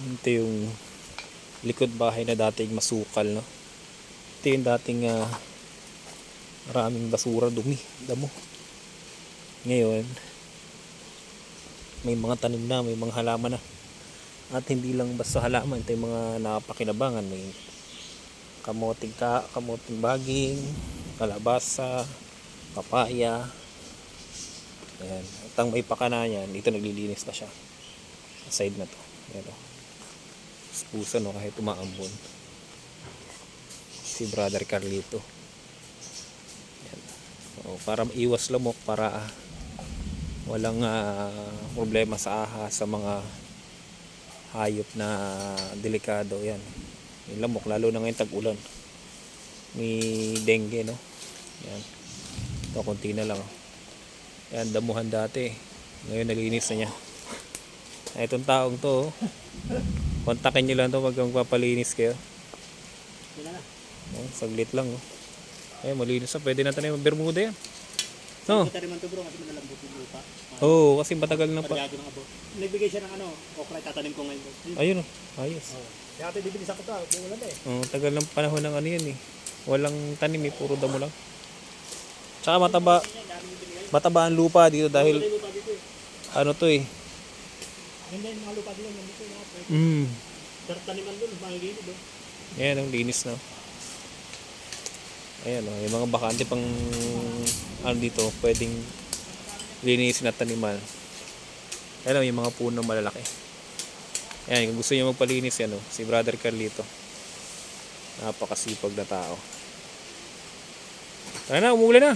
Ito yung likod bahay na dating masukal, no? Ito yung dating ah, maraming basura, dumi, damo. Ngayon, may mga tanim na, may mga halaman na. At hindi lang basta halaman, ito yung mga napakinabangan. May kamoting ka, kamoting baging, kalabasa, papaya. Ayan. At ang may pakana niyan, dito naglilinis na siya. Sa side na to. Ayan o. Pusa no, kahit umaambon. Si Brother Carlito. Ayan. O, para iwas lamok, para ah, walang ah, problema sa aha sa mga hayop na delikado. Yan. Yung lamok, lalo na ngayon tag-ulan. May dengue, no? Yan. Ito, konti na lang. oh. Yan, damuhan dati. Ngayon, naglinis na niya. Ay, itong taong to, oh. kontakin nyo lang to pag magpapalinis kayo. Oh, saglit lang. Oh. Eh, malinis na. Pwede na tayo ng Bermuda yan. No? Ito rin man to bro kasi malalambot yung lupa. Oo, oh, kasi matagal na pa. Nagbigay siya ng ano, okra tatanim ko ngayon. bro. Ayun, oh. ayos. Oh. Kaya ito bibili sa kuta, bulan na eh. Oh, tagal ng panahon ng ano yan eh. Walang tanim eh, puro damo lang. Tsaka mataba, mataba ang lupa dito dahil eh. ano to eh. Ganda yung mga lupa dito, nandito yung mga pwede. Mm. Sarap taniman doon, makikita doon. Ayan, ang linis na. Ayan, oh, yung mga bakante pang ano dito, pwedeng linisin at taniman. Ayan, oh, yung mga puno malalaki. Ayan, kung gusto niyo magpalinis yan, oh, si Brother Carlito. Napakasipag na tao. Tara na, umuulan na.